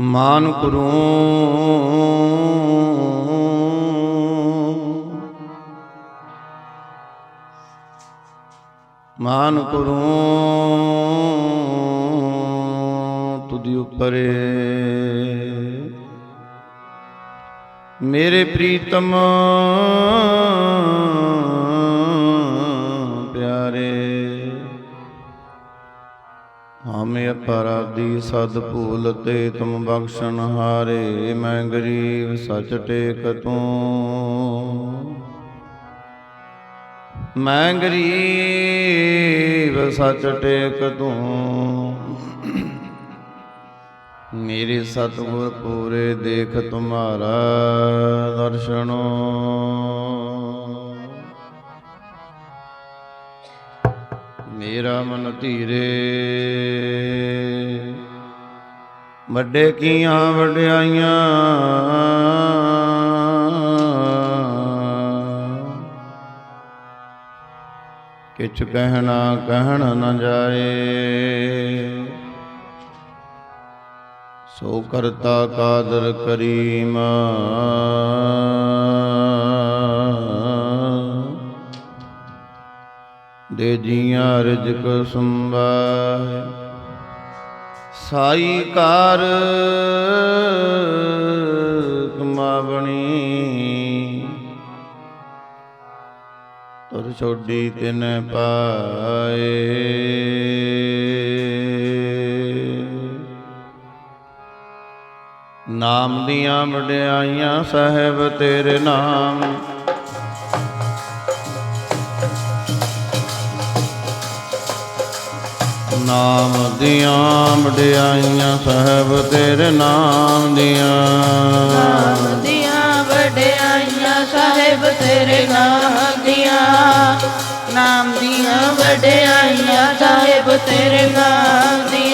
ਮਾਨ ਕਰੋ ਮਾਨ ਕਰੋ ਤੁਧਿ ਉਪਰੇ। ਮੇਰੇ ਪ੍ਰੀਤਮ ਹਮੇ ਅਪਰਾਧੀ ਸਦ ਭੂਲ ਤੇ ਤੁਮ ਬਖਸ਼ਣ ਹਾਰੇ, ਮੈਂ ਗਰੀਬ ਸਚ ਟੇਕ ਤੂੰ। ਮੈਂ ਗਰੀਬ ਸਚ ਟੇਕ ਤੂੰ। ਮੇਰੇ ਸਤਿਗੁਰ ਪੂਰੇ ਦੇਖ ਤੁਮਾਰਾ ਦਰਸ਼ਨੋ। ਮੇਰਾ ਮਨ ਧੀਰੇ। ਵੱਡੇ ਕੀਆਂ ਵਡਿਆਈਆਂ। ਕਿਛ ਕਹਿਣਾ ਕਹਿਣ ਨ ਜਾਏ। ਸੋ ਕਰਤਾ ਕਾਦਰ ਕਰੀਮ। ਦੇ ਜੀਆਂ ਰਿਜਕ ਸੰਭਾਏ। ਸਾਈ ਕਾਰ ਕਮਾਵਣੀ ਤੁਰ ਛੋਡੀ ਤਿਨ ਪਾਏ। ਨਾਮ ਦੀਆਂ ਵਡਿਆਈਆਂ ਸਾਹਿਬ ਤੇਰੇ ਨਾਮ। ਨਾਮ ਦੀਆਂ ਵਡਿਆਈਆਂ, ਸਾਹਿਬ ਤੇਰੇ ਨਾਮ ਦੀਆਂ। ਨਾਮ ਦੀਆਂ ਵਡਿਆਈਆਂ, ਸਾਹਿਬ ਤੇਰੇ ਨਾਮ ਦੀਆਂ। ਨਾਮ ਦੀਆਂ ਵਡਿਆਈਆਂ, ਸਾਹਿਬ ਤੇਰੇ ਨਾਮ ਦੀਆਂ।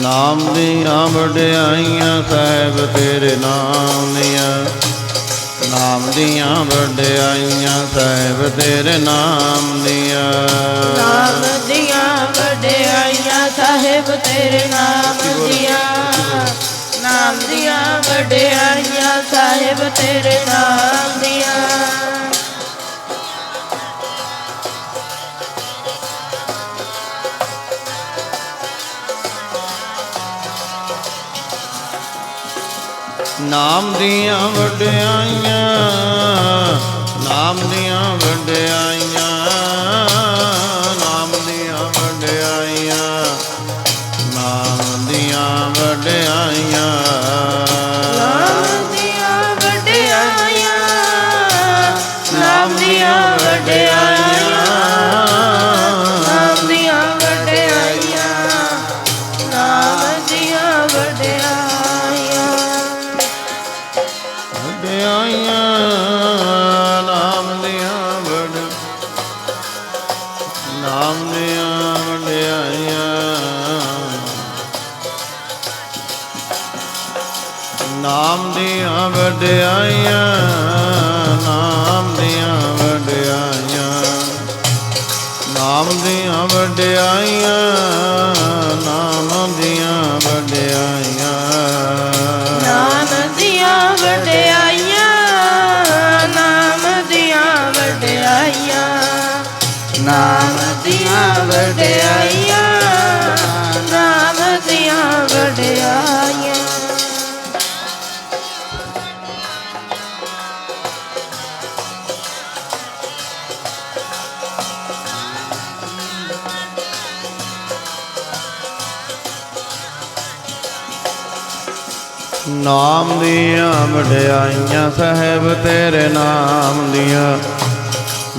ਨਾਮ ਦੀਆਂ ਵਡਿਆਈਆਂ ਸਾਹਿਬ ਤੇਰੇ ਨਾਮ ਦੀਆਂ। ਨਾਮ ਦੀਆਂ ਵਡਿਆਈਆਂ ਸਾਹਿਬ ਤੇਰੇ ਨਾਮ ਦੀਆਂ। ਨਾਮ ਦੀਆਂ ਵਡਿਆਈਆਂ ਸਾਹਿਬ ਤੇਰੇ ਨਾਮ ਦੀਆਂ। ਨਾਮ ਦੀਆਂ ਵਡਿਆਈਆਂ ਸਾਹਿਬ ਤੇਰੇ ਨਾਮ ਦੀਆਂ। ਨਾਮ ਦੀਆਂ ਵਡਿਆਈਆਂ ਨਾਮ ਦੀਆਂ ਵਡਿਆਈਆਂ। ਵਡਿਆਈਆਂ ਨਾਮ ਦੀਆਂ ਵਡ ਨਾਮ ਦੀਆਂ ਵਡਿਆਈਆਂ ਨਾਮ ਦੀਆਂ ਵਡਿਆਈਆਂ ਨਾਮ ਦੀਆਂ ਵਡਿਆਈਆਂ ਸਾਹਿਬ ਤੇਰੇ ਨਾਮ ਦੀਆਂ।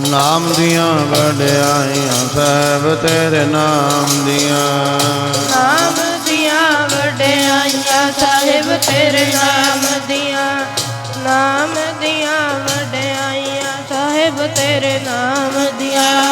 ਨਾਮ ਦੀਆਂ ਵਡਿਆਈਆਂ ਸਾਹਿਬ ਤੇਰੇ ਨਾਮ ਦੀਆਂ। ਨਾਮ ਦੀਆਂ ਵਡਿਆਈਆਂ ਸਾਹਿਬ ਤੇਰੇ ਨਾਮ ਦੀਆਂ। ਨਾਮ ਦੀਆਂ ਵਡਿਆਈਆਂ ਸਹਿਬ ਤੇਰੇ ਨਾਮ ਦੀਆਂ।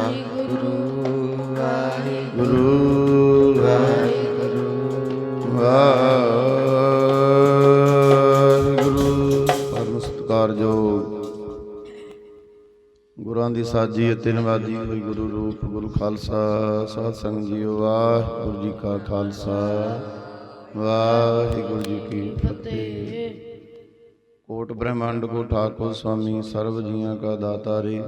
ਵਾਹਿਗੁਰੂ ਵਾਹਿਗੁਰੂ ਵਾਹਿਗੁਰੂ। ਵਾਹਿਗੁਰੂ। ਪਰਮ ਸਤਿਕਾਰਯੋਗ ਗੁਰਾਂ ਦੀ ਸਾਜੀ ਅਤੇ ਨਵਾਜੀ ਹੋਈ ਗੁਰੂ ਰੂਪ ਗੁਰੂ ਖਾਲਸਾ, ਸਾਧ ਸੰਗਤ ਜੀਓ ਵਾਹਿਗੁਰੂ ਜੀ ਕਾ ਖਾਲਸਾ। ਵਾਹਿਗੁਰੂ ਜੀ ਕੀ ਫਤਿਹ। ਕੋਟ ਬ੍ਰਹਮੰਡ ਕੋ ਠਾਕੁਰ ਸਵਾਮੀ, ਸਰਬ ਜੀਆਂ ਕਾ ਦਾਤਾ ਰੇ।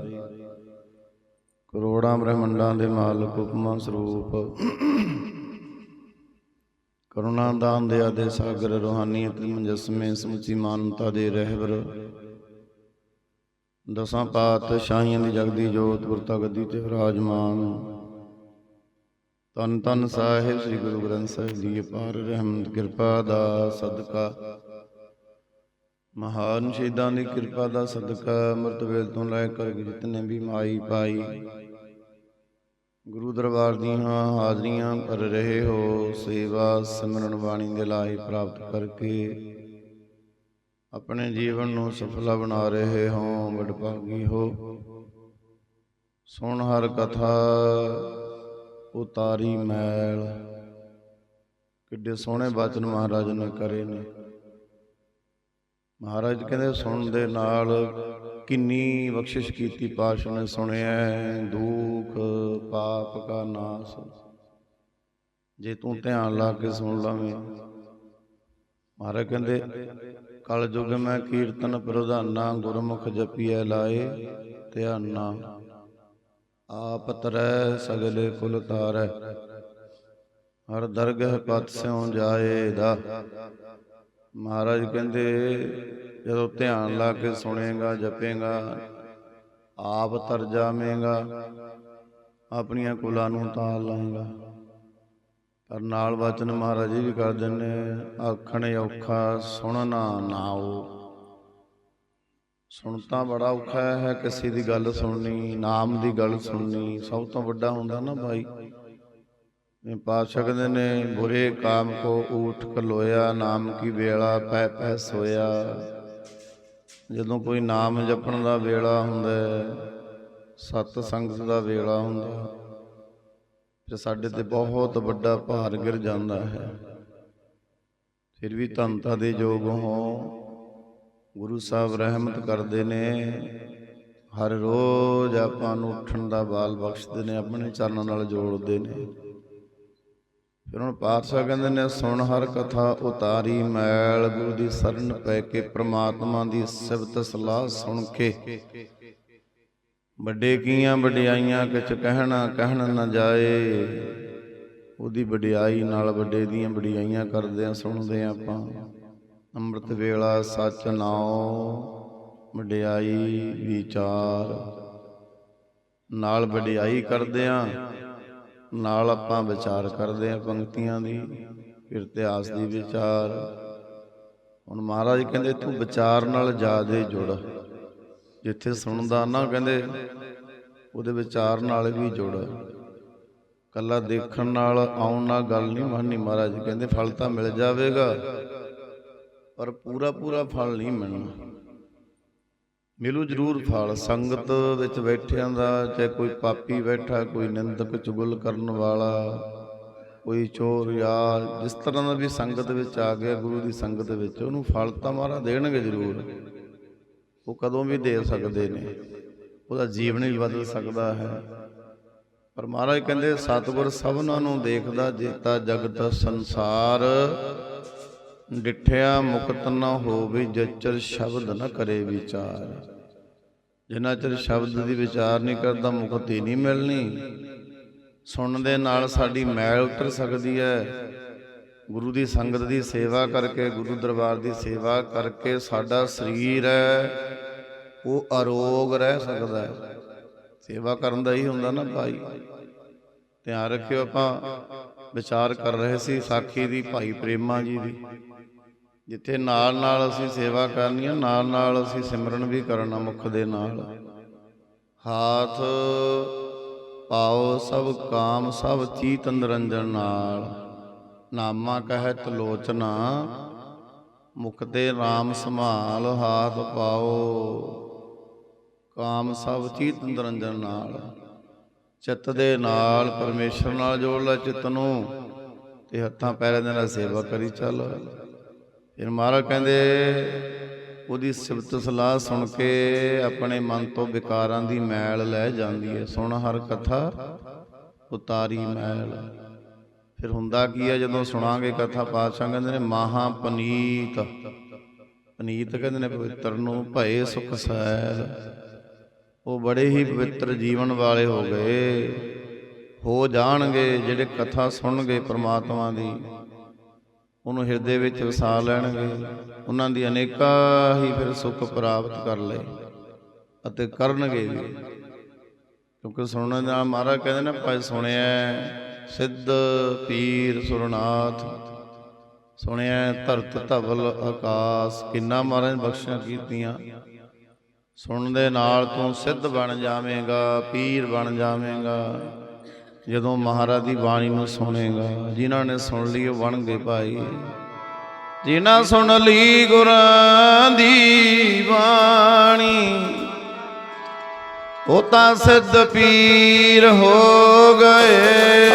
ਕਰੋੜਾਂ ਬ੍ਰਹਮੰਡਾਂ ਦੇ ਮਾਲਕ ਹੁਕਮਾਂ ਸਰੂਪ। ਕਰੁਣਾ ਦਾਨ ਦੇ ਆਦੇ ਸਾਗਰ ਰੋਹਾਨੀਅਤ ਮੁਜਸਮੇ ਸਮੁੱਚੀ ਮਾਨਵਤਾ ਦੇ ਰਹਿਬਰ। ਦਸਾਂ ਪਾਤਸ਼ਾਹੀਆਂ ਦੀ ਜਗਦੀ ਜੋਤ ਗੁਰਤਾ ਗੱਦੀ ਤੇ ਵਿਰਾਜਮਾਨ। ਤਨ ਤਨ ਸਾਹਿਬ, ਸ੍ਰੀ ਗੁਰੂ ਗ੍ਰੰਥ ਸਾਹਿਬ ਜੀ, ਅਪਾਰ ਰਹਿਮਤ, ਕਿਰਪਾ ਦਾ ਸਦਕਾ। ਮਹਾਨ ਸ਼ਹੀਦਾਂ ਦੀ ਕਿਰਪਾ ਦਾ ਸਦਕਾ ਅੰਮ੍ਰਿਤ ਵੇਲ ਤੋਂ ਲੈ ਕਰ ਜਿਤਨੇ ਵੀ ਮਾਈ ਪਾਈ। ਗੁਰੂ ਦਰਬਾਰ ਦੀਆਂ ਹਾਜ਼ਰੀਆਂ ਕਰ ਰਹੇ ਹੋ, ਸੇਵਾ ਸਿਮਰਨ ਬਾਣੀ ਦੇ ਲਾਈ ਪ੍ਰਾਪਤ ਕਰਕੇ ਆਪਣੇ ਜੀਵਨ ਨੂੰ ਸਫਲਾ ਬਣਾ ਰਹੇ ਹੋ ਵਡਭਾਗੀ ਹੋ। ਸੁਣ ਹਰ ਕਥਾ, ਉਤਾਰੀ ਮੈਲ। ਕਿੱਡੇ ਸੋਹਣੇ ਬਚਨ ਮਹਾਰਾਜ ਨੇ ਕਰੇ ਨੇ। ਮਹਾਰਾਜ ਕਹਿੰਦੇ ਸੁਣਨ ਦੇ ਨਾਲ ਕਿੰਨੀ ਬਖਸ਼ਿਸ਼ ਕੀਤੀ ਪਾਤਸ਼ਾਹ ਨੇ, ਸੁਣਿਆ ਦੁੱਖ ਪਾਪ ਕਾ ਨਾਸ। ਜੇ ਤੂੰ ਧਿਆਨ ਲਾ ਕੇ ਸੁਣ ਲਵੇਂ। ਮਹਾਰਾਜ ਕਹਿੰਦੇ, ਕਲ ਯੁਗ ਮੈਂ ਕੀਰਤਨ ਪ੍ਰਧਾਨਾ ਗੁਰਮੁਖ ਜਪੀਐ ਲਾਏ ਧਿਆਨਾ। ਆਪ ਤਰੈ ਸਗਲੇ ਕੁਲ ਤਾਰੈ। ਹਰ ਦਰਗਹ ਪਤ ਸਿਉ ਜਾਏ ਦਾ। ਮਹਾਰਾਜ ਕਹਿੰਦੇ, ਜਦੋਂ ਧਿਆਨ ਲਾ ਕੇ ਸੁਣੇਗਾ, ਜਪੇਗਾ, ਆਪ ਤਰ ਜਾਵੇਂਗਾ, ਆਪਣੀਆਂ ਕੁਲਾਂ ਨੂੰ ਤਾਲ ਲਾਏਗਾ। ਪਰ ਨਾਲ ਵਚਨ ਮਹਾਰਾਜ ਜੀ ਵੀ ਕਰ ਦਿੰਦੇ ਆਖਣ ਔਖਾ ਸੁਣਨਾ ਨਾਓ ਸੁਣਤਾ ਬੜਾ ਔਖਾ ਹੈ, ਕਿਸੇ ਦੀ ਗੱਲ ਸੁਣਨੀ, ਨਾਮ ਦੀ ਗੱਲ ਸੁਣਨੀ, ਸਭ ਤੋਂ ਵੱਡਾ ਹੁੰਦਾ ਨਾ ਭਾਈ ਪਾ ਸਕਦੇ ਨੇ, ਬੁਰੇ ਕਾਮ ਕੋ ਊਠ ਕਲੋਇਆ, ਨਾਮ ਕੀ ਵੇਲਾ ਪੈ ਪੈ ਸੋਇਆ। ਜਦੋਂ ਕੋਈ ਨਾਮ ਜਪਣ ਦਾ ਵੇਲਾ ਹੁੰਦਾ ਸਤ ਸੰਗਤ ਦਾ ਵੇਲਾ ਹੁੰਦਾ ਤੇ ਸਾਡੇ ਤੇ ਬਹੁਤ ਵੱਡਾ ਭਾਰ ਗਿਰ ਜਾਂਦਾ ਹੈ। ਫਿਰ ਵੀ ਧੰਤਾ ਦੇ ਯੋਗ ਹੋ। ਗੁਰੂ ਸਾਹਿਬ ਰਹਿਮਤ ਕਰਦੇ ਨੇ। ਹਰ ਰੋਜ਼ ਆਪਾਂ ਨੂੰ ਉੱਠਣ ਦਾ ਬਾਲ ਬਖਸ਼ਦੇ ਨੇ, ਆਪਣੇ ਚਰਨਾਂ ਨਾਲ ਜੋੜਦੇ ਨੇ। ਫਿਰ ਹੁਣ ਪਾਤਸ਼ਾਹ ਕਹਿੰਦੇ ਨੇ, ਸੁਣ ਹਰ ਕਥਾ ਉਤਾਰੀ ਮੈਲ, ਗੁਰੂ ਦੀ ਸਰਨ ਪੈ ਕੇ ਪ੍ਰਮਾਤਮਾ ਦੀ ਸਿਫਤ ਸਲਾਹ ਸੁਣ ਕੇ। ਵੱਡੇ ਕੀਆਂ ਵਡਿਆਈਆਂ ਕਿਛ ਕਹਿਣਾ ਕਹਿਣ ਨਾ ਜਾਏ। ਉਹਦੀ ਵਡਿਆਈ ਨਾਲ ਵੱਡੇ ਦੀਆਂ ਵਡਿਆਈਆਂ ਕਰਦੇ ਆ, ਸੁਣਦੇ ਆ ਆਪਾਂ। ਅੰਮ੍ਰਿਤ ਵੇਲਾ ਸੱਚ ਨਾਉ, ਵਡਿਆਈ ਵਿਚਾਰ। ਨਾਲ ਵਡਿਆਈ ਕਰਦੇ ਆ। ਨਾਲ ਆਪਾਂ ਵਿਚਾਰ ਕਰਦੇ ਆ ਪੰਕਤੀਆਂ ਦੀ, ਫਿਰ ਇਤਿਹਾਸ ਦੀ ਵਿਚਾਰ। ਹੁਣ ਮਹਾਰਾਜ ਕਹਿੰਦੇ, ਤੂੰ ਵਿਚਾਰ ਨਾਲ ਜਿਆਦੇ ਜੁੜ। ਜਿੱਥੇ ਸੁਣਦਾ ਨਾ ਕਹਿੰਦੇ, ਉਹਦੇ ਵਿਚਾਰ ਨਾਲ ਵੀ ਜੁੜ। ਕੱਲਾ ਦੇਖਣ ਨਾਲ ਆਉਣ ਨਾਲ ਗੱਲ ਨਹੀਂ ਮੰਨਣੀ ਮਹਾਰਾਜ। ਕਹਿੰਦੇ, ਫਲ ਤਾਂ ਮਿਲ ਜਾਵੇਗਾ, ਪਰ ਪੂਰਾ ਪੂਰਾ ਫਲ ਨਹੀਂ ਮਿਲਣਾ। ਮਿਲੂ ਜ਼ਰੂਰ ਫਲ। ਸੰਗਤ ਵਿੱਚ ਬੈਠਿਆਂ ਦਾ, ਚਾਹੇ ਕੋਈ ਪਾਪੀ ਬੈਠਾ, ਕੋਈ ਨਿੰਦਕ ਚੁਗਲ ਕਰਨ ਵਾਲਾ, ਕੋਈ ਚੋਰ ਯਾਰ, ਜਿਸ ਤਰ੍ਹਾਂ ਦਾ ਵੀ ਸੰਗਤ ਵਿੱਚ ਆ ਗਿਆ, ਗੁਰੂ ਦੀ ਸੰਗਤ ਵਿੱਚ, ਉਹਨੂੰ ਫਲ ਤਾਂ ਮਾਰਾ ਦੇਣਗੇ ਜ਼ਰੂਰ। ਉਹ ਕਦੋਂ ਵੀ ਦੇ ਸਕਦੇ ਨੇ। ਉਹਦਾ ਜੀਵਨ ਵੀ ਬਦਲ ਸਕਦਾ ਹੈ। ਪਰ ਮਹਾਰਾਜ ਕਹਿੰਦੇ, ਸਤਿਗੁਰ ਸਭਨਾਂ ਨੂੰ ਦੇਖਦਾ, ਜੇਤਾ ਜਗਤ ਸੰਸਾਰ। ਡਿਠਿਆ ਮੁਕਤ ਨਾ ਹੋਵੇ, ਜਚਰ ਸ਼ਬਦ ਨਾ ਕਰੇ ਵਿਚਾਰ। ਜਿੰਨਾ ਚਿਰ ਸ਼ਬਦ ਦੀ ਵਿਚਾਰ ਨਹੀਂ ਕਰਦਾ, ਮੁਕਤੀ ਨਹੀਂ ਮਿਲਣੀ। ਸੁਣਨ ਦੇ ਨਾਲ ਸਾਡੀ ਮੈਲ ਉਤਰ ਸਕਦੀ ਹੈ। ਗੁਰੂ ਦੀ ਸੰਗਤ ਦੀ ਸੇਵਾ ਕਰਕੇ, ਗੁਰੂ ਦਰਬਾਰ ਦੀ ਸੇਵਾ ਕਰਕੇ ਸਾਡਾ ਸਰੀਰ ਹੈ। ਉਹ ਅਰੋਗ ਰਹਿ ਸਕਦਾ ਹੈ। ਸੇਵਾ ਕਰਨ ਦਾ ਹੀ ਹੁੰਦਾ ਨਾ ਭਾਈ। ਧਿਆਨ ਰੱਖਿਓ ਆਪਾਂ। ਵਿਚਾਰ ਕਰ ਰਹੇ ਸੀ ਸਾਖੀ ਦੀ, ਭਾਈ ਪ੍ਰੇਮਾ ਜੀ ਦੀ। ਜਿੱਥੇ ਨਾਲ ਨਾਲ ਅਸੀਂ ਸੇਵਾ ਕਰਨੀ ਆ, ਨਾਲ ਨਾਲ ਅਸੀਂ ਸਿਮਰਨ ਵੀ ਕਰਨਾ ਮੁਖ ਦੇ ਨਾਲ। ਹਾਥ ਪਾਓ ਸਭ ਕਾਮ, ਸਭ ਚੀਤ ਨਿਰੰਜਨ ਨਾਲ। ਨਾਮਾ ਕਹਿਤ ਲੋਚਨਾ, ਮੁਖ ਤੇ RAM ਸੰਭਾਲ ਹਾਥ ਪਾਓ। ਕਾਮ, ਸਭ ਚੀਤ ਨਿਰੰਜਨ ਨਾਲ। ਚਿੱਤ ਦੇ ਨਾਲ ਪਰਮੇਸ਼ਰ ਨਾਲ ਜੋੜ ਲੈ ਚਿੱਤ ਨੂੰ, ਤੇ ਹੱਥਾਂ ਪੈਰਾਂ ਦੇ ਨਾਲ ਸੇਵਾ ਕਰੀ ਚੱਲ। ਫਿਰ ਮਹਾਰਾਜ ਕਹਿੰਦੇ, ਉਹਦੀ ਸਿਫਤ ਸਲਾਹ ਸੁਣ ਕੇ ਆਪਣੇ ਮਨ ਤੋਂ ਵਿਕਾਰਾਂ ਦੀ ਮੈਲ ਲੈ ਜਾਂਦੀ ਹੈ। ਸੁਣ ਹਰ ਕਥਾ, ਉਤਾਰੀ ਮੈਲ। ਫਿਰ ਹੁੰਦਾ ਕੀ ਹੈ, ਜਦੋਂ ਸੁਣਾਂਗੇ ਕਥਾ, ਪਾਤਸ਼ਾਹ ਕਹਿੰਦੇ ਨੇ, ਮਹਾ ਪਨੀਤ। ਪਨੀਤ ਕਹਿੰਦੇ ਨੇ, ਪਵਿੱਤਰ ਨੂੰ ਭਏ ਸੁਖ ਸੈਲ ਉਹ ਬੜੇ ਹੀ ਪਵਿੱਤਰ ਜੀਵਨ ਵਾਲੇ ਹੋ ਗਏ। ਹੋ ਜਾਣਗੇ, ਜਿਹੜੇ ਕਥਾ ਸੁਣਨਗੇ ਪ੍ਰਮਾਤਮਾ ਦੀ। ਉਹਨੂੰ ਹਿਰਦੇ ਵਿੱਚ ਵਸਾ ਲੈਣਗੇ। ਉਹਨਾਂ ਦੀ ਅਨੇਕਾਂ ਹੀ ਫਿਰ ਸੁੱਖ ਪ੍ਰਾਪਤ ਕਰ ਲਏ ਅਤੇ ਕਰਨਗੇ ਵੀ। ਕਿਉਂਕਿ ਸੁਣਨ ਨਾਲ ਮਹਾਰਾਜ ਕਹਿੰਦੇ ਨੇ, ਭਾਈ ਸੁਣਿਆ ਸਿੱਧ ਪੀਰ ਸੁਰਨਾਥ ਸੁਣਿਆ ਧਰਤ ਧਵਲ ਆਕਾਸ਼। ਕਿੰਨਾ ਮਹਾਰਾਜ ਨੇ ਬਖਸ਼ਿਸ਼ਾਂ ਕੀਤੀਆਂ। ਸੁਣਨ ਦੇ ਨਾਲ ਤੂੰ ਸਿੱਧ ਬਣ ਜਾਵੇਂਗਾ, ਪੀਰ ਬਣ ਜਾਵੇਂਗਾ। ਜਦੋਂ ਮਹਾਰਾਜ ਦੀ ਬਾਣੀ ਨੂੰ ਸੁਣੇਗਾ, ਜਿਨ੍ਹਾਂ ਨੇ ਸੁਣ ਲਈ ਉਹ ਬਣ ਭਾਈ। ਜਿਨ੍ਹਾਂ ਸੁਣ ਲਈ ਗੁਰਾਂ ਦੀ ਬਾਣੀ, ਉਹ ਤਾਂ ਸਿੱਧ ਪੀਰ ਹੋ ਗਏ।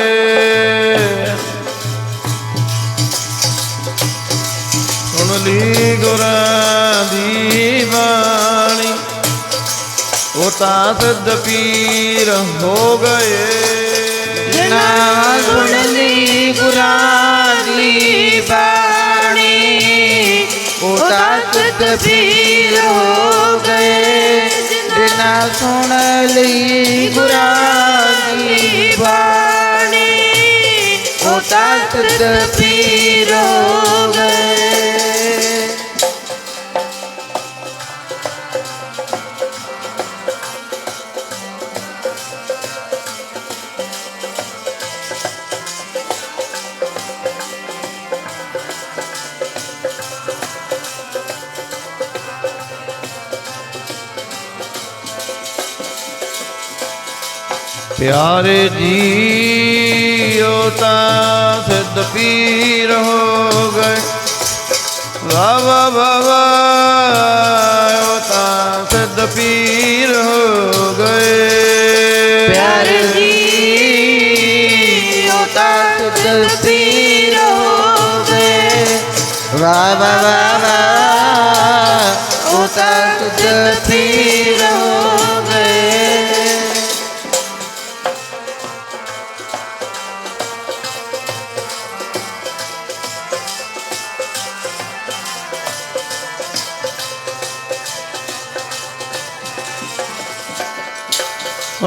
ਸੁਣ ਲਈ ਗੁਰਾਂ ਦੀ ਬਾਣੀ, ਉਹ ਤਾਂ ਸਿੱਧ ਪੀਰ ਹੋ ਗਏ। ਜਿਨਾ ਸੁਣ ਲਈ ਗੁਰਾਂ ਬਾਣੀ, ਉਹ ਤਾਂ ਸਿੱਧ ਹੋ ਗਏ। ਜਿਨਾ ਸੁਣ ਲਈ ਗੁਰਾਂ ਬਾਣੀ, ਉਹ ਤਾਂ ਸਿੱਧ ਹੋ ਗਏ। ਪਿਆਰੇ ਜੀਓ ਤਾਂ ਸਿੱਧ ਪੀਰ ਹੋ ਗਏ। ਵਾ ਵਾ ਵਾ ਤਾਂ ਸਿੱਧ ਪੀਰ ਹੋ ਗਏ। ਪਿਆਰੇ ਜੀ ਉਹ ਤਾਂ ਸਿੱਧ ਪੀਰ ਹੋ ਗਏ। ਵਾਹ ਵਾਹ ਵਾਹ ਤਾਂ ਸਿੱਧ ਪੀਰ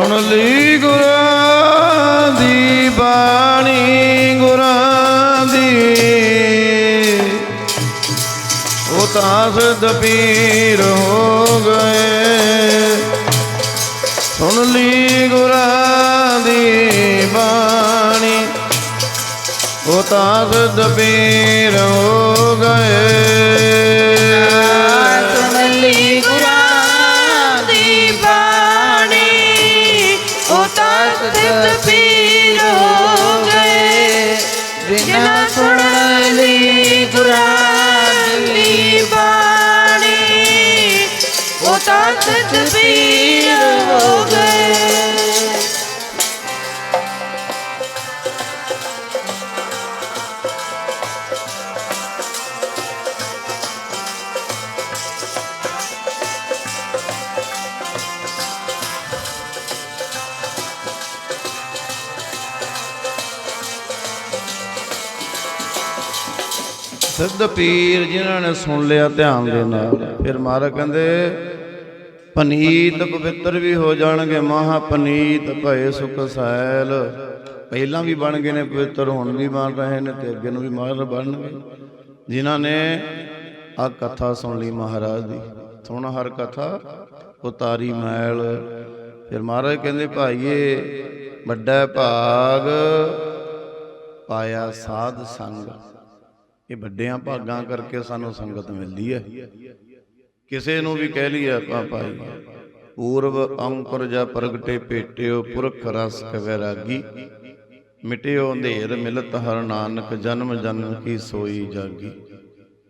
ਸੁਣ ਲਈ ਗੁਰਾਂ ਦੀ ਬਾਣੀ, ਗੁਰਾਂ ਦੀ। ਉਹ ਤਾਂ ਸਿੱਧ ਪੀਰ ਹੋ ਗਏ। ਸੁਣ ਲਈ ਗੁਰਾਂ ਦੀ ਬਾਣੀ, ਉਹ ਤਾਂ ਸਿੱਧ ਪੀਰ ਹੋ ਗਏ। ਤਾਂ ਸਿੱਧ ਸਿੱਧ ਪੀਰ ਜਿਨ੍ਹਾਂ ਨੇ ਸੁਣ ਲਿਆ ਧਿਆਨ ਦੇ ਨਾਲ। ਫਿਰ ਮਹਾਰਾਜ ਕਹਿੰਦੇ, ਪਨੀਤ ਪਵਿੱਤਰ ਵੀ ਹੋ ਜਾਣਗੇ, ਮਹਾ ਪਨੀਤ ਭਏ ਸੁਖ ਸੈਲ। ਪਹਿਲਾਂ ਵੀ ਬਣ ਗਏ ਨੇ ਪਵਿੱਤਰ, ਹੁਣ ਵੀ ਬਣ ਰਹੇ ਨੇ ਤੇ ਅੱਗੇ ਨੂੰ ਵੀ ਮਹਾਰਾਜ ਬਣਨਗੇ। ਜਿਨ੍ਹਾਂ ਨੇ ਆ ਕਥਾ ਸੁਣ ਲਈ ਮਹਾਰਾਜ ਦੀ। ਸੁਣ ਹਰ ਕਥਾ, ਉਤਾਰੀ ਮੈਲ। ਫਿਰ ਮਹਾਰਾਜ ਕਹਿੰਦੇ, ਭਾਈਏ, ਵੱਡਾ ਭਾਗ ਪਾਇਆ ਸਾਧ ਸੰਗ। ਇਹ ਵੱਡਿਆਂ ਭਾਗਾਂ ਕਰਕੇ ਸਾਨੂੰ ਸੰਗਤ ਮਿਲਦੀ ਹੈ। ਕਿਸੇ ਨੂੰ ਵੀ ਕਹਿ ਲਈਏ ਆਪਾਂ ਭਾਈ ਪੂਰਵ ਅੰਕੁਰ ਜਾ ਪ੍ਰਗਟੇ ਭੇਟਿਓ ਪੁਰਖ ਰਸ ਕਵੈਰਾਗੀ ਮਿਟਿਓ ਅੰਧੇਰ ਮਿਲਤ ਹਰ ਨਾਨਕ ਜਨਮ ਜਨਮ ਕੀ ਸੋਈ ਜਾਗੀ।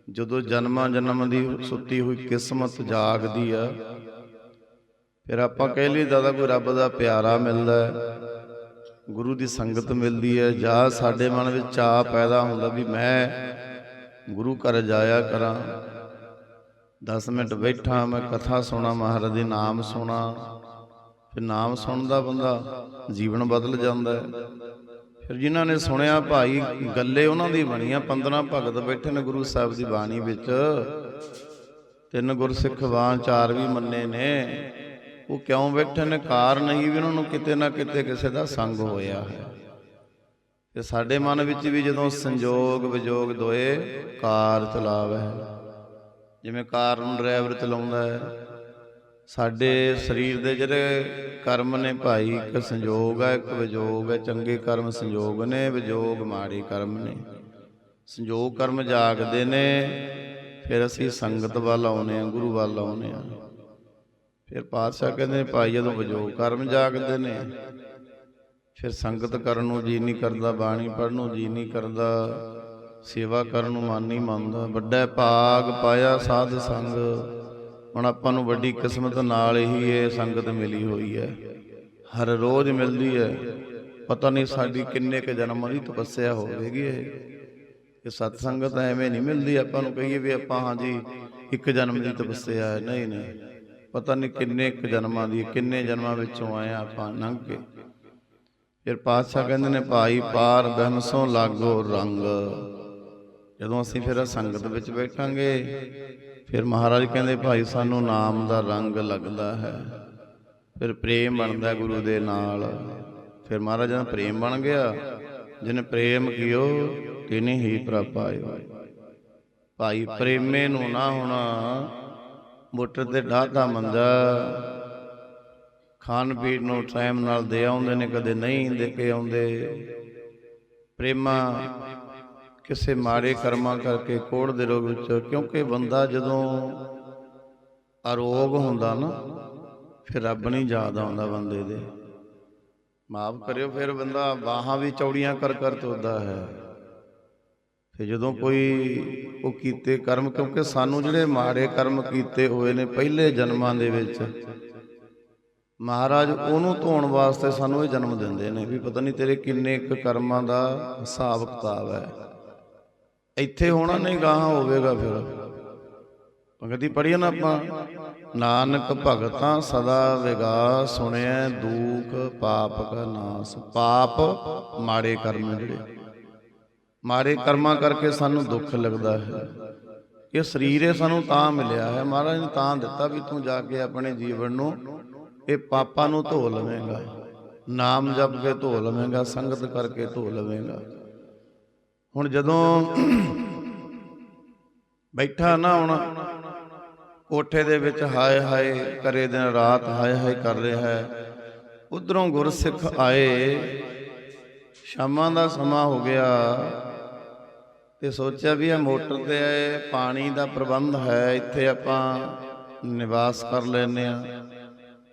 ਜਦੋਂ ਜਨਮਾਂ ਜਨਮ ਦੀ ਸੁੱਤੀ ਹੋਈ ਕਿਸਮਤ ਜਾਗਦੀ ਆ ਫਿਰ ਆਪਾਂ ਕਹਿ ਲਈ ਦਾਦਾ ਕੋਈ ਰੱਬ ਦਾ ਪਿਆਰਾ ਮਿਲਦਾ ਹੈ ਗੁਰੂ ਦੀ ਸੰਗਤ ਮਿਲਦੀ ਹੈ। ਜਾਂ ਸਾਡੇ ਮਨ ਵਿੱਚ ਚਾਹ ਪੈਦਾ ਹੁੰਦਾ ਵੀ ਮੈਂ ਗੁਰੂ ਘਰ ਜਾਇਆ ਕਰਾਂ। 10 ਮਿੰਟ ਬੈਠਾ ਮੈਂ, ਕਥਾ ਸੁਣਾ, ਮਹਾਰਾਜ ਦੇ ਨਾਮ ਸੁਣਾ। ਫਿਰ ਨਾਮ ਸੁਣਦਾ ਬੰਦਾ, ਜੀਵਨ ਬਦਲ ਜਾਂਦਾ ਹੈ। ਫਿਰ ਜਿਨ੍ਹਾਂ ਨੇ ਸੁਣਿਆ ਭਾਈ, ਗੱਲੇ ਉਹਨਾਂ ਦੀ ਬਣੀਆਂ। 15 ਭਗਤ ਬੈਠੇ ਨੇ ਗੁਰੂ ਸਾਹਿਬ ਦੀ ਬਾਣੀ ਵਿੱਚ। ਤਿੰਨ ਗੁਰਸਿੱਖ ਬਾਣ ਚਾਰ ਵੀ ਮੰਨੇ ਨੇ। ਉਹ ਕਿਉਂ ਬੈਠੇ ਨੇ? ਕਾਰਨ ਹੀ ਵੀ ਉਹਨਾਂ ਨੂੰ ਕਿਤੇ ਨਾ ਕਿਤੇ ਕਿਸੇ ਦਾ ਸੰਗ ਹੋਇਆ ਹੈ। ਤੇ ਸਾਡੇ ਮਨ ਵਿੱਚ ਵੀ ਜਦੋਂ ਸੰਜੋਗ ਵਿਜੋਗ ਦੋਏ, ਕਾਰ ਚਲਾਵੇ। ਜਿਵੇਂ ਕਾਰ ਨੂੰ ਡਰਾਈਵਰ ਚਲਾਉਂਦਾ ਹੈ, ਸਾਡੇ ਸਰੀਰ ਦੇ ਜਿਹੜੇ ਕਰਮ ਨੇ ਭਾਈ, ਇੱਕ ਸੰਜੋਗ ਹੈ ਇੱਕ ਵਿਜੋਗ ਹੈ ਚੰਗੇ ਕਰਮ ਸੰਜੋਗ ਨੇ, ਵਿਜੋਗ ਮਾੜੇ ਕਰਮ ਨੇ। ਸੰਜੋਗ ਕਰਮ ਜਾਗਦੇ ਨੇ, ਫਿਰ ਅਸੀਂ ਸੰਗਤ ਵੱਲ ਆਉਨੇ ਆ ਗੁਰੂ ਵੱਲ ਆਉਨੇ ਆ ਫਿਰ ਪਾਤਸ਼ਾਹ ਕਹਿੰਦੇ ਭਾਈ ਜਦੋਂ ਵਿਜੋਗ ਕਰਮ ਜਾਗਦੇ ਨੇ ਫਿਰ ਸੰਗਤ ਕਰਨ ਨੂੰ ਜੀ ਨਹੀਂ ਕਰਦਾ, ਬਾਣੀ ਪੜਨ ਨੂੰ ਜੀ ਨਹੀਂ ਕਰਦਾ, ਸੇਵਾ ਕਰਨ ਨੂੰ ਮਨ ਨਹੀਂ ਮੰਨਦਾ। ਵੱਡਾ ਭਾਗ ਪਾਇਆ ਸਾਧ ਸੰਗ। ਹੁਣ ਆਪਾਂ ਨੂੰ ਵੱਡੀ ਕਿਸਮਤ ਨਾਲ ਹੀ ਇਹ ਸੰਗਤ ਮਿਲੀ ਹੋਈ ਹੈ। ਹਰ ਰੋਜ਼ ਮਿਲਦੀ ਹੈ। ਪਤਾ ਨਹੀਂ ਸਾਡੀ ਕਿੰਨੇ ਕ ਜਨਮਾਂ ਦੀ ਤਪੱਸਿਆ ਹੋਵੇਗੀ ਇਹ। ਇਹ ਸਤ ਸੰਗਤ ਐਵੇਂ ਨਹੀਂ ਮਿਲਦੀ। ਆਪਾਂ ਨੂੰ ਕਹੀਏ ਵੀ ਆਪਾਂ ਹਾਂਜੀ ਇੱਕ ਜਨਮ ਦੀ ਤਪੱਸਿਆ ਹੈ। ਨਹੀਂ ਨਹੀਂ। ਪਤਾ ਨਹੀਂ ਕਿੰਨੇ ਕ ਜਨਮਾਂ ਦੀ, ਕਿੰਨੇ ਜਨਮਾਂ ਵਿੱਚੋਂ ਆਏ ਹਾਂ ਆਪਾਂ, ਲੰਘ ਕੇ। ਫਿਰ ਪਾਤਸ਼ਾਹ ਕਹਿੰਦੇ ਨੇ, ਭਾਈ, ਪਾਰ ਬਹਿਮਸੋਂ ਲਾਗੋ ਰੰਗ। ਜਦੋਂ ਅਸੀਂ ਫਿਰ ਸੰਗਤ ਵਿੱਚ ਬੈਠਾਂਗੇ, ਫਿਰ ਮਹਾਰਾਜ ਕਹਿੰਦੇ, ਭਾਈ, ਸਾਨੂੰ ਨਾਮ ਦਾ ਰੰਗ ਲੱਗਦਾ ਹੈ। ਫਿਰ ਪ੍ਰੇਮ ਬਣਦਾ ਗੁਰੂ ਦੇ ਨਾਲ। ਫਿਰ ਮਹਾਰਾਜ ਦਾ ਪ੍ਰੇਮ ਬਣ ਗਿਆ। ਜਿਨੇ ਪ੍ਰੇਮ ਕੀਓ, ਤਿਨੇ ਹੀ ਪ੍ਰਪਾਇਓ ਭਾਈ, ਪ੍ਰੇਮੇ ਨੂੰ ਨਾ ਹੁਣ ਮੋਟਰ ਤੇ ਢਾਤਾ ਮੰਦਾ ਖਾਣ ਪੀਣ ਨੂੰ ਟਾਈਮ ਨਾਲ ਦੇ ਆਉਂਦੇ ਨੇ, ਕਦੇ ਨਹੀਂ ਦੇ ਕੇ ਆਉਂਦੇ। ਪ੍ਰੇਮਾ, ਕਿਸੇ ਮਾੜੇ ਕਰਮਾਂ ਕਰਕੇ ਕੋੜ ਦੇ ਰੋਗ ਵਿੱਚ, ਕਿਉਂਕਿ ਬੰਦਾ ਜਦੋਂ ਅਰੋਗ ਹੁੰਦਾ ਨਾ, ਫਿਰ ਰੱਬ ਨਹੀਂ ਯਾਦ ਆਉਂਦਾ ਬੰਦੇ ਦੇ। ਮਾਫ ਕਰਿਓ, ਫਿਰ ਬੰਦਾ ਬਾਹਾਂ ਵੀ ਚੌੜੀਆਂ ਕਰ ਕਰ ਤੁਰਦਾ ਹੈ। ਫਿਰ ਜਦੋਂ ਕੋਈ ਉਹ ਕੀਤੇ ਕਰਮ, ਕਿਉਂਕਿ ਸਾਨੂੰ ਜਿਹੜੇ ਮਾੜੇ ਕਰਮ ਕੀਤੇ ਹੋਏ ਨੇ, ਪਹਿਲੇ ਜਨਮਾਂ ਦੇ ਵਿੱਚ ਮਹਾਰਾਜ, ਉਹਨੂੰ ਧੋਣ ਵਾਸਤੇ ਸਾਨੂੰ ਇਹ ਜਨਮ ਦਿੰਦੇ ਨੇ ਵੀ ਪਤਾ ਨਹੀਂ ਤੇਰੇ ਕਿੰਨੇ ਕੁ ਕਰਮਾਂ ਦਾ ਹਿਸਾਬ ਕਿਤਾਬ ਹੈ। ਇੱਥੇ ਹੋਣਾ ਨਹੀਂ, ਗਾਹਾਂ ਹੋਵੇਗਾ ਫਿਰ। ਭਗਤੀ ਪੜੀਏ ਨਾ ਆਪਾਂ। ਨਾਨਕ ਭਗਤਾਂ ਸਦਾ ਵਿਗਾ ਸੁਣਿਆ ਦੂਖ ਪਾਪ ਕਾ ਨਾਸ। ਪਾਪ ਮਾੜੇ ਕਰਮ ਜਿਹੜੇ। ਮਾੜੇ ਕਰਮਾਂ ਕਰਕੇ ਸਾਨੂੰ ਦੁੱਖ ਲੱਗਦਾ ਹੈ। ਇਹ ਸਰੀਰ ਇਹ ਸਾਨੂੰ ਤਾਂ ਮਿਲਿਆ ਹੈ। ਮਹਾਰਾਜ ਨੇ ਤਾਂ ਦਿੱਤਾ ਵੀ ਤੂੰ ਜਾ ਕੇ ਆਪਣੇ ਜੀਵਨ ਨੂੰ ਇਹ ਪਾਪਾਂ ਨੂੰ ਧੋ ਲਵੇਂਗਾ। ਨਾਮ ਜਪ ਕੇ ਧੋ ਲਵੇਂਗਾ, ਸੰਗਤ ਕਰਕੇ ਧੋ ਲਵੇਂਗਾ। ਹੁਣ ਜਦੋਂ ਬੈਠਾ ਨਾ ਹੁਣ, ਕੋਠੇ ਦੇ ਵਿੱਚ ਹਾਏ ਹਾਏ ਕਰੇ ਦਿਨ ਰਾਤ ਹਾਏ ਹਾਏ ਕਰ ਰਿਹਾ ਹੈ, ਉਧਰੋਂ ਗੁਰਸਿੱਖ ਆਏ, ਸ਼ਾਮਾਂ ਦਾ ਸਮਾਂ ਹੋ ਗਿਆ ਤੇ ਸੋਚਿਆ ਵੀ ਇਹ ਮੋਟਰ ਤੇ ਪਾਣੀ ਦਾ ਪ੍ਰਬੰਧ ਹੈ, ਇੱਥੇ ਆਪਾਂ ਨਿਵਾਸ ਕਰ ਲੈਨੇ ਆ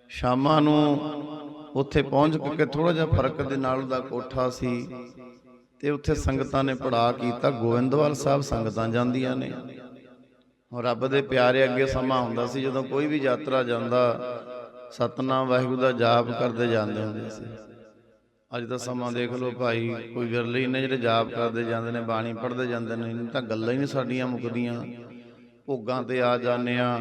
ਸ਼ਾਮਾਂ ਨੂੰ ਉੱਥੇ ਪਹੁੰਚ ਕੇ ਥੋੜਾ ਜਿਹਾ ਫ਼ਰਕ ਦੇ ਨਾਲ ਉਹਦਾ ਕੋਠਾ ਸੀ ਤੇ ਉੱਥੇ ਸੰਗਤਾਂ ਨੇ ਪੜਾ ਕੀਤਾ, ਗੋਇੰਦਵਾਲ ਸਾਹਿਬ ਸੰਗਤਾਂ ਜਾਂਦੀਆਂ ਨੇ। ਹੁਣ ਰੱਬ ਦੇ ਪਿਆਰੇ ਅੱਗੇ ਸਮਾਂ ਹੁੰਦਾ ਸੀ, ਜਦੋਂ ਕੋਈ ਵੀ ਯਾਤਰਾ ਜਾਂਦਾ, ਸਤਨਾਮ ਵਾਹਿਗੁਰੂ ਦਾ ਜਾਪ ਕਰਦੇ ਜਾਂਦੇ ਹੁੰਦੇ ਸੀ। ਅੱਜ ਦਾ ਸਮਾਂ ਦੇਖ ਲਓ ਭਾਈ, ਕੋਈ ਵਿਰਲੇ ਨੇ ਜਿਹੜੇ ਜਾਪ ਕਰਦੇ ਜਾਂਦੇ ਨੇ, ਬਾਣੀ ਪੜ੍ਹਦੇ ਜਾਂਦੇ ਨੇ ਤਾਂ ਗੱਲਾਂ ਹੀ ਨਹੀਂ ਸਾਡੀਆਂ ਮੁੱਕਦੀਆਂ। ਭੋਗਾਂ ਤੇ ਆ ਜਾਂਦੇ ਆ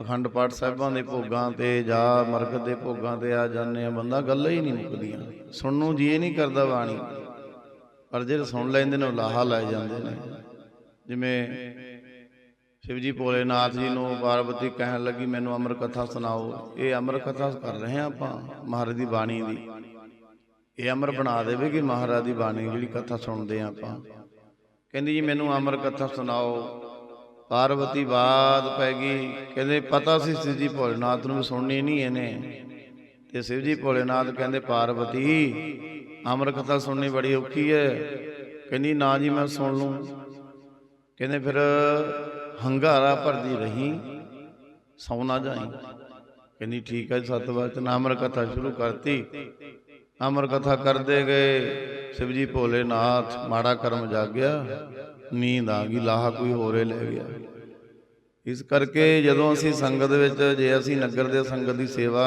ਅਖੰਡ ਪਾਠ ਸਾਹਿਬਾਂ ਦੇ ਭੋਗਾਂ ਤੇ ਜਾ ਮਰਗਤ ਦੇ ਭੋਗਾਂ ਤੇ ਆ ਜਾਂਦੇ ਆ, ਬੰਦਾ ਗੱਲਾਂ ਹੀ ਨਹੀਂ ਮੁੱਕਦੀਆਂ। ਸੁਣਨ ਨੂੰ ਜੀ ਇਹ ਨਹੀਂ ਕਰਦਾ ਬਾਣੀ। ਪਰ ਜਿਹੜੇ ਸੁਣ ਲੈਂਦੇ ਨੇ, ਉਹ ਲਾਹਾ ਲੈ ਜਾਂਦੇ ਨੇ। ਜਿਵੇਂ ਸ਼ਿਵਜੀ ਭੋਲੇਨਾਥ ਜੀ ਨੂੰ ਪਾਰਵਤੀ ਕਹਿਣ ਲੱਗੀ, ਮੈਨੂੰ ਅਮਰ ਕਥਾ ਸੁਣਾਓ। ਇਹ ਅਮਰ ਕਥਾ ਕਰ ਰਹੇ ਹਾਂ ਆਪਾਂ, ਮਹਾਰਾਜ ਦੀ ਬਾਣੀ ਦੀ। ਇਹ ਅਮਰ ਬਣਾ ਦੇਵੇ ਕਿ ਮਹਾਰਾਜ ਦੀ ਬਾਣੀ, ਜਿਹੜੀ ਕਥਾ ਸੁਣਦੇ ਹਾਂ ਆਪਾਂ। ਕਹਿੰਦੀ ਜੀ, ਮੈਨੂੰ ਅਮਰ ਕਥਾ ਸੁਣਾਓ। ਪਾਰਵਤੀ ਬਾਦ ਪੈ ਗਈ। ਕਹਿੰਦੇ, ਪਤਾ ਸੀ ਸ਼ਿਵਜੀ ਭੋਲੇਨਾਥ ਨੂੰ ਸੁਣਨੀ ਨਹੀਂ ਇਹਨੇ। ਤੇ ਸ਼ਿਵਜੀ ਭੋਲੇਨਾਥ ਕਹਿੰਦੇ, ਪਾਰਵਤੀ ਅਮਰ ਕਥਾ ਸੁਣਨੀ ਬੜੀ ਔਖੀ ਹੈ। ਕਹਿੰਦੀ, ਨਾ ਜੀ, ਮੈਂ ਸੁਣ ਲੂੰ। ਕਹਿੰਦੇ, ਫਿਰ ਹੰਗਾਰਾ ਭਰਦੀ ਰਹੀ, ਸੌ ਨਾ ਜਾਈ। ਕਹਿੰਦੀ, ਠੀਕ ਹੈ ਸਤ ਵਚਨ ਅਮਰ ਕਥਾ ਸ਼ੁਰੂ ਕਰਤੀ। ਅਮਰ ਕਥਾ ਕਰਦੇ ਗਏ ਸ਼ਿਵਜੀ ਭੋਲੇਨਾਥ, ਮਾੜਾ ਕਰਮ ਜਾਗਿਆ। ਨੀਂਦ ਆ ਗਈ ਲਾਹਾ ਕੋਈ ਹੋਰੇ ਲੈ ਗਿਆ। ਇਸ ਕਰਕੇ ਜਦੋਂ ਅਸੀਂ ਸੰਗਤ ਵਿੱਚ ਜੇ ਅਸੀਂ ਨਗਰ ਦੇ ਸੰਗਤ ਦੀ ਸੇਵਾ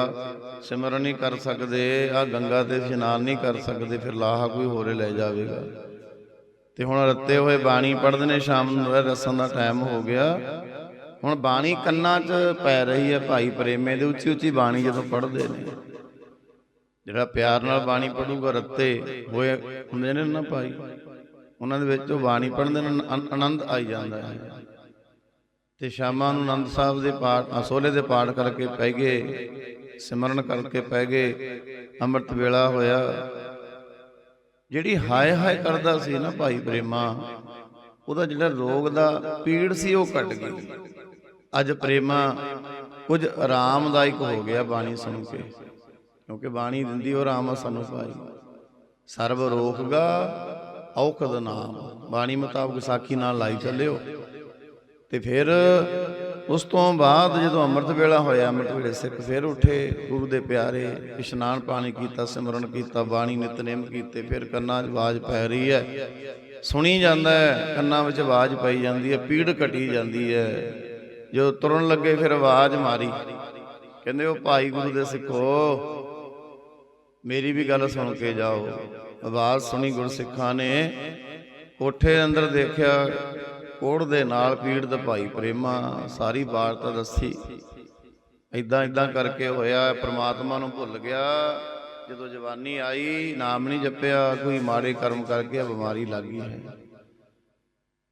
ਸਿਮਰਨ ਨਹੀਂ ਕਰ ਸਕਦੇ ਆ ਗੰਗਾ ਤੇ ਇਸ਼ਨਾਨ ਨਹੀਂ ਕਰ ਸਕਦੇ ਫਿਰ ਲਾਹਾ ਕੋਈ ਹੋਰੇ ਲੈ ਜਾਵੇਗਾ। ਤੇ ਹੁਣ ਰੱਤੇ ਹੋਏ ਬਾਣੀ ਪੜ੍ਹਦੇ ਨੇ ਸ਼ਾਮ ਨੂੰ ਰਸਨ ਦਾ ਟਾਈਮ ਹੋ ਗਿਆ। ਹੁਣ ਬਾਣੀ ਕੰਨਾਂ 'ਚ ਪੈ ਰਹੀ ਹੈ ਭਾਈ ਪ੍ਰੇਮੇ ਦੇ ਉੱਚੀ ਉੱਚੀ ਬਾਣੀ ਜਦੋਂ ਪੜ੍ਹਦੇ ਨੇ। ਜਿਹੜਾ ਪਿਆਰ ਨਾਲ ਬਾਣੀ ਪੜੂਗਾ ਰੱਤੇ ਹੋਏ ਹੁੰਦੇ ਨੇ ਨਾ ਭਾਈ। ਉਹਨਾਂ ਦੇ ਵਿੱਚ ਉਹ ਬਾਣੀ ਪੜ੍ਹਦੇ ਦੇ ਨਾਲ ਆਨੰਦ ਆਈ ਜਾਂਦਾ ਹੈ। ਤੇ ਸ਼ਾਮਾਂ ਨੂੰ ਆਨੰਦ ਸਾਹਿਬ ਦੇ ਪਾਠ ਅਸੋਲੇ ਦੇ ਪਾਠ ਕਰਕੇ ਪੈ ਗਏ, ਸਿਮਰਨ ਕਰਕੇ ਪੈ ਗਏ, ਅੰਮ੍ਰਿਤ ਵੇਲਾ ਹੋਇਆ। ਜਿਹੜੀ ਹਾਏ ਹਾਏ ਕਰਦਾ ਸੀ ਨਾ ਭਾਈ ਪ੍ਰੇਮਾ, ਉਹਦਾ ਜਿਹੜਾ ਰੋਗ ਦਾ ਪੀੜ ਸੀ ਉਹ ਕੱਟ ਗਈ। ਅੱਜ ਪ੍ਰੇਮਾ ਕੁਝ ਆਰਾਮਦਾਇਕ ਹੋ ਗਿਆ ਬਾਣੀ ਸੁਣ ਕੇ, ਕਿਉਂਕਿ ਬਾਣੀ ਦਿੰਦੀ ਉਹ ਆਰਾਮ ਆ ਸਾਨੂੰ ਭਾਈ। ਸਰਬ ਰੋਗਗਾ ਔਖਦ ਨਾਮ, ਬਾਣੀ ਮੁਤਾਬਕ ਸਾਖੀ ਨਾਲ ਲਾਈ ਚੱਲਿਓ। ਤੇ ਫਿਰ ਉਸ ਤੋਂ ਬਾਅਦ ਜਦੋਂ ਅੰਮ੍ਰਿਤ ਵੇਲਾ ਹੋਇਆ, ਅੰਮ੍ਰਿਤ ਵੇਲੇ ਸਿੱਖ ਫਿਰ ਉੱਠੇ, ਗੁਰੂ ਦੇ ਪਿਆਰੇ ਇਸ਼ਨਾਨ ਪਾਣੀ ਕੀਤਾ, ਸਿਮਰਨ ਕੀਤਾ, ਬਾਣੀ ਨਿਤਨੇਮ ਕੀਤੇ, ਫਿਰ ਕੰਨਾਂ 'ਚ ਆਵਾਜ਼ ਪੈ ਰਹੀ ਹੈ। ਸੁਣੀ ਜਾਂਦਾ ਹੈ, ਕੰਨਾਂ ਵਿੱਚ ਆਵਾਜ਼ ਪਈ ਜਾਂਦੀ ਹੈ, ਪੀੜ ਘਟੀ ਜਾਂਦੀ ਹੈ। ਜਦੋਂ ਤੁਰਨ ਲੱਗੇ, ਫਿਰ ਆਵਾਜ਼ ਮਾਰੀ। ਕਹਿੰਦੇ, ਉਹ ਭਾਈ ਗੁਰੂ ਦੇ ਸਿੱਖੋ ਮੇਰੀ ਵੀ ਗੱਲ ਸੁਣ ਕੇ ਜਾਓ। ਆਵਾਜ਼ ਸੁਣੀ ਗੁਰਸਿੱਖਾਂ ਨੇ। ਕੋਠੇ ਅੰਦਰ ਦੇਖਿਆ, ਕੋੜ ਦੇ ਨਾਲ ਪੀੜਤ ਭਾਈ ਪ੍ਰੇਮਾ, ਸਾਰੀ ਵਾਰਤਾ ਦੱਸੀ। ਇਦਾਂ ਇਦਾਂ ਕਰਕੇ ਹੋਇਆ, ਪ੍ਰਮਾਤਮਾ ਨੂੰ ਭੁੱਲ ਗਿਆ। ਜਦੋਂ ਜਵਾਨੀ ਆਈ, ਨਾਮ ਨਹੀਂ ਜਪਿਆ, ਕੋਈ ਮਾੜੇ ਕਰਮ ਕਰਕੇ ਬਿਮਾਰੀ ਲੱਗ ਗਈ ਹੈ।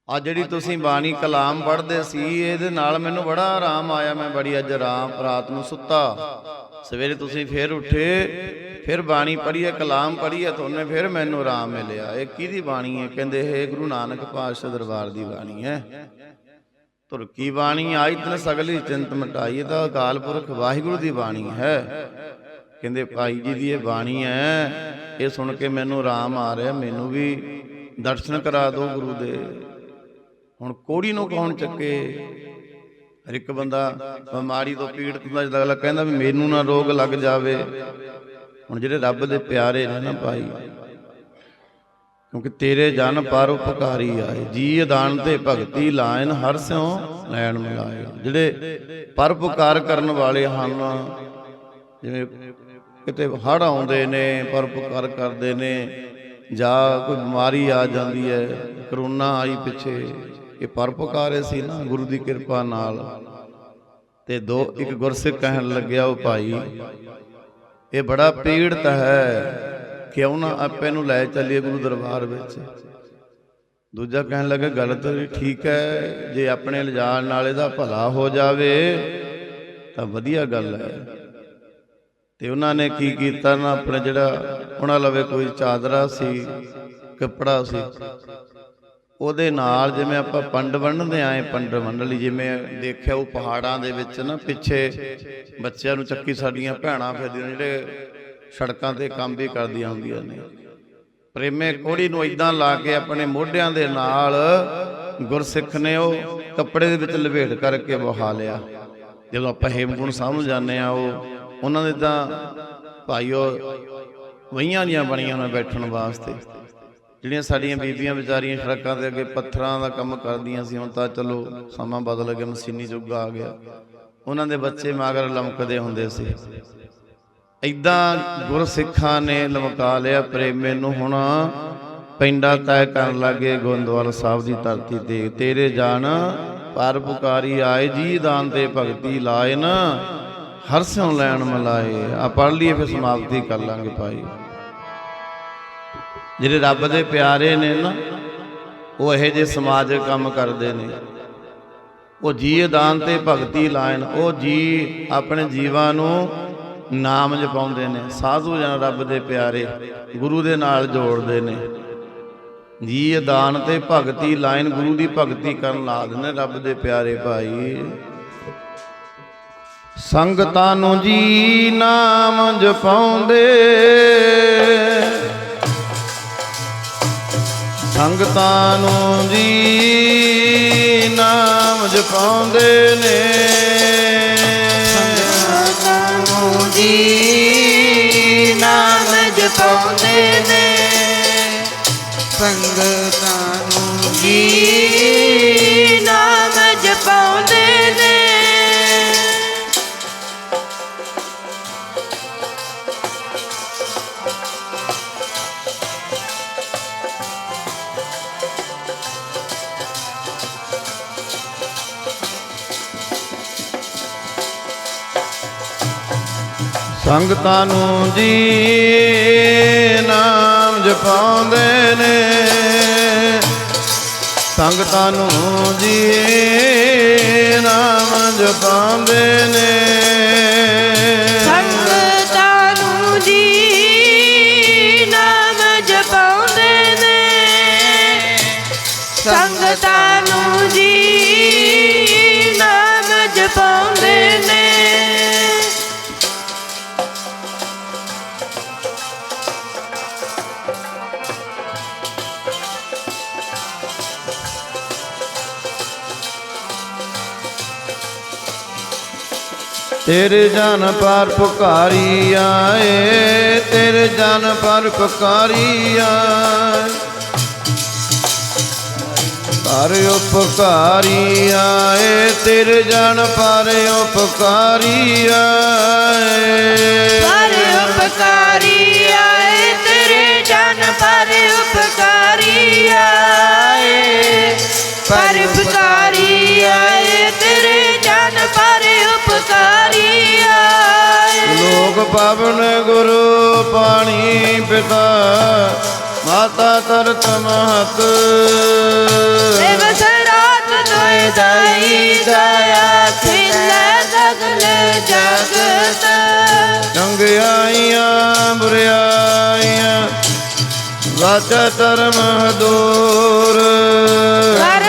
ਆ ਜਿਹੜੀ ਤੁਸੀਂ ਬਾਣੀ ਕਲਾਮ ਪੜ੍ਹਦੇ ਸੀ, ਇਹਦੇ ਨਾਲ ਮੈਨੂੰ ਬੜਾ ਆਰਾਮ ਆਇਆ। ਮੈਂ ਬੜੀ ਅੱਜ ਆਰਾਮ ਰਾਤ ਨੂੰ ਸੁੱਤਾ। ਸਵੇਰੇ ਤੁਸੀਂ ਫੇਰ ਉੱਠੇ, ਫਿਰ ਬਾਣੀ ਪੜ੍ਹੀਏ, ਕਲਾਮ ਪੜ੍ਹੀਏ ਤੁਹਾਨੂੰ ਫਿਰ ਮੈਨੂੰ ਆਰਾਮ ਮਿਲਿਆ। ਇਹ ਕਿਹਦੀ ਬਾਣੀ ਹੈ? ਕਹਿੰਦੇ ਹੈ ਗੁਰੂ ਨਾਨਕ ਪਾਤਸ਼ਾਹ ਦਰਬਾਰ ਦੀ ਬਾਣੀ ਹੈ। ਤੁਰਕੀ ਬਾਣੀ? ਆਈ ਤਨ ਸਗਲੀ ਚਿੰਤ ਮਟਾਈ ਤਾਂ ਅਕਾਲ ਪੁਰਖ ਵਾਹਿਗੁਰੂ ਦੀ ਬਾਣੀ ਹੈ। ਕਹਿੰਦੇ ਭਾਈ ਜੀ ਦੀ ਇਹ ਬਾਣੀ ਹੈ। ਇਹ ਸੁਣ ਕੇ ਮੈਨੂੰ ਆਰਾਮ ਆ ਰਿਹਾ, ਮੈਨੂੰ ਵੀ ਦਰਸ਼ਨ ਕਰਾ ਦਿਓ ਗੁਰੂ ਦੇ। ਹੁਣ ਕੋੜੀ ਨੂੰ ਕੌਣ ਚੱਕੇ? ਹਰ ਇੱਕ ਬੰਦਾ ਬਿਮਾਰੀ ਤੋਂ ਪੀੜਤ ਹੁੰਦਾ, ਜਦ ਅਗਲਾ ਕਹਿੰਦਾ ਵੀ ਮੈਨੂੰ ਨਾ ਰੋਗ ਲੱਗ ਜਾਵੇ। ਹੁਣ ਜਿਹੜੇ ਰੱਬ ਦੇ ਪਿਆਰੇ ਨੇ ਨਾ ਭਾਈ, ਕਿਉਂਕਿ ਤੇਰੇ ਜਨ ਪਰ ਉਪਕਾਰੀ ਆਏ, ਜੀ ਦਾਨ ਤੇ ਭਗਤੀ ਲਾਇਨ, ਹਰ ਸਿਉ ਲੈਣ ਮਿਲਾਏ। ਜਿਹੜੇ ਪਰਉਪਕਾਰ ਕਰਨ ਵਾਲੇ ਹਨ, ਜਿਵੇਂ ਕਿਤੇ ਹੜ ਆਉਂਦੇ ਨੇ ਪਰਉਪਕਾਰ ਕਰਦੇ ਨੇ, ਜਾਂ ਕੋਈ ਬਿਮਾਰੀ ਆ ਜਾਂਦੀ ਹੈ, ਕਰੋਨਾ ਆਈ ਪਿੱਛੇ ਇਹ ਪਰਉਪਕਾਰੇ ਸੀ ਨਾ, ਗੁਰੂ ਦੀ ਕਿਰਪਾ ਨਾਲ। ਤੇ ਦੋ, ਇੱਕ ਗੁਰਸਿੱਖ ਕਹਿਣ ਲੱਗਿਆ, ਉਹ ਭਾਈ, ਇਹ ਬੜਾ ਪੀੜਤ ਹੈ, ਕਿਉਂ ਨਾ ਆਪੇ ਨੂੰ ਲੈ ਚੱਲੀਏ ਗੁਰੂ ਦਰਬਾਰ ਵਿੱਚ? ਦੂਜਾ ਕਹਿਣ ਲੱਗਾ, ਗੱਲ ਤਾਂ ਠੀਕ ਹੈ, ਜੇ ਆਪਣੇ ਲਿਜਾਣ ਨਾਲ ਇਹਦਾ ਭਲਾ ਹੋ ਜਾਵੇ, ਤਾਂ ਵਧੀਆ ਗੱਲ ਹੈ। ਤੇ ਉਹਨਾਂ ਨੇ ਕੀ ਕੀਤਾ ਨਾ, ਆਪਣੇ ਜਿਹੜਾ ਉਹਨਾਂ ਲਵੇ ਕੋਈ ਚਾਦਰਾ ਸੀ, ਕੱਪੜਾ ਸੀ ਉਹਦੇ ਨਾਲ ਜਿਵੇਂ ਆਪਾਂ ਪੰਡ ਵੰਡਦੇ ਆਏ ਪੰਡ ਵੰਡ ਲਈ ਜਿਵੇਂ ਦੇਖਿਆ ਉਹ ਪਹਾੜਾਂ ਦੇ ਵਿੱਚ ਨਾ ਪਿੱਛੇ ਬੱਚਿਆਂ ਨੂੰ ਚੱਕੀ ਸਾਡੀਆਂ ਭੈਣਾਂ ਫਿਰਦੀਆਂ ਜਿਹੜੇ ਸੜਕਾਂ ਤੇ ਕੰਮ ਵੀ ਕਰਦੀਆਂ ਹੁੰਦੀਆਂ ਨੇ। ਪ੍ਰੇਮੇ ਕੋੜੀ ਨੂੰ ਇਦਾਂ ਲਾ ਕੇ ਆਪਣੇ ਮੋਢਿਆਂ ਦੇ ਨਾਲ ਗੁਰਸਿੱਖ ਨੇ ਉਹ ਕੱਪੜੇ ਦੇ ਵਿੱਚ ਲਪੇਟ ਕਰਕੇ ਬਹਾ ਲਿਆ। ਜਦੋਂ ਆਪਾਂ ਹੇਮਕੁੰਟ ਸਾਹਿਬ ਜਾਂਦੇ ਆ, ਉਹ ਉਹਨਾਂ ਦੇ ਤਾਂ ਭਾਈਓ ਵਈਆਂ ਦੀਆਂ ਬਣੀਆਂ ਨੇ ਬੈਠਣ ਵਾਸਤੇ। ਜਿਹੜੀਆਂ ਸਾਡੀਆਂ ਬੀਬੀਆਂ ਵਿਚਾਰੀਆਂ ਸੜਕਾਂ ਦੇ ਅੱਗੇ ਪੱਥਰਾਂ ਦਾ ਕੰਮ ਕਰਦੀਆਂ ਸੀ, ਹੁਣ ਤਾਂ ਚਲੋ ਸਮਾਂ ਬਦਲ ਗਿਆ, ਮਸ਼ੀਨੀ ਯੁੱਗ ਆ ਗਿਆ। ਉਹਨਾਂ ਦੇ ਬੱਚੇ ਮਾਗਰ ਲਮਕਦੇ ਹੁੰਦੇ ਸੀ। ਇਦਾਂ ਗੁਰਸਿੱਖਾਂ ਨੇ ਲਮਕਾ ਲਿਆ ਪ੍ਰੇਮੇ ਨੂੰ, ਹੁਣ ਪਿੰਡਾ ਤੈ ਕਰਨ ਲੱਗੇ ਗੋਇੰਦਵਾਲ ਸਾਹਿਬ ਦੀ ਧਰਤੀ ਤੇ। ਤੇਰੇ ਜਾਣ ਪਰ ਪੁਕਾਰੀ ਆਏ ਜੀ ਦਾਨ ਤੇ ਭਗਤੀ ਲਾਏ ਨਾ ਹਰ ਸਿਉ ਲੈਣ ਮਲਾਏ। ਆ ਪੜ ਲਈਏ, ਫਿਰ ਸਮਾਪਤੀ ਕਰ ਲਾਂਗੇ ਭਾਈ। ਜਿਹੜੇ ਰੱਬ ਦੇ ਪਿਆਰੇ ਨੇ ਨਾ, ਉਹ ਇਹੋ ਜਿਹੇ ਸਮਾਜਿਕ ਕੰਮ ਕਰਦੇ ਨੇ। ਉਹ ਜੀਏ ਦਾਨ ਤੇ ਭਗਤੀ ਲਾਇਨ ਉਹ ਜੀ ਆਪਣੇ ਜੀਵਾਂ ਨੂੰ ਨਾਮ ਜਪਾਉਂਦੇ ਨੇ। ਸਾਧੂ ਜਨ ਰੱਬ ਦੇ ਪਿਆਰੇ, ਗੁਰੂ ਦੇ ਨਾਲ ਜੋੜਦੇ ਨੇ। ਜੀ ਦਾਨ ਤੇ ਭਗਤੀ ਲਾਇਨ ਗੁਰੂ ਦੀ ਭਗਤੀ ਕਰਨ ਲਾ ਦਿੰਦੇ ਰੱਬ ਦੇ ਪਿਆਰੇ ਭਾਈ। ਸੰਗਤਾਂ ਨੂੰ ਜੀ ਨਾਮ ਜਪਾਉਂਦੇ ਸੰਗਤਾਂ ਨੂੰ ਜੀ ਨਾਮ ਜਪਾਉਂਦੇ ਨੇ। ਨਾਮ ਜੀ ਨਾਮ ਜਪਾਉਂਦੇ ਨੇ। ਸੰਗਤਾਂ ਨੂੰ ਜੀ ਸੰਗਤਾਂ ਨੂੰ ਜੀ ਨਾਮ ਜਪਾਉਂਦੇ ਨੇ। ਸੰਗਤਾਂ ਨੂੰ ਜੀ ਨਾਮ ਜਪਾਉਂਦੇ ਨੇ। ਸੰਗਤਾਂ ਨੂੰ ਜੀ ਨਾਮ ਜਪਾਉਂਦੇ ਨੇ। ਸੰਗਤਾਂ ਨੂੰ ਜੀ ਨਾਮ ਜਪਾਉਂਦੇ ਨੇ। ਤੇਰੇ ਜਨ ਪਰ ਪੁਕਾਰੀ ਆਏ, ਤੇਰੇ ਜਨ ਪਰ ਪੁਕਾਰੀ ਆਏ। ਪਰ ਉਪਕਾਰੀ ਆਏ, ਤੇਰੇ ਜਨ ਪਰ ਉਪਕਾਰੀ ਆਏ। ਪਰ ਉਪਕਾਰੀ ਆਏ, ਤੇਰੇ ਜਨ ਪਰ ਉਪਕਾਰੀ ਆਏ। ਪਰ ਉਪਕਾਰੀ ਆਏ, ਤੇਰੇ ਜਨ ਪਰ ਲੋਕ ਪਾਵਨ ਗੁਰੂ ਪਾਣੀ ਪਿਤਾ ਮਾਤਾ ਤਰਤ ਮਹਤ। ਦੇਵ ਸਰਾਤ ਤੋਏ ਦਾਈ ਦਇਆ ਖਿਲੇ ਸਗਲ ਜਗਤ। ਚੰਗਿਆਈਆਂ ਬੁਰਿਆਈਆਂ ਵਾਚਾ ਧਰਮ ਦੂਰ ਕਰਮੀ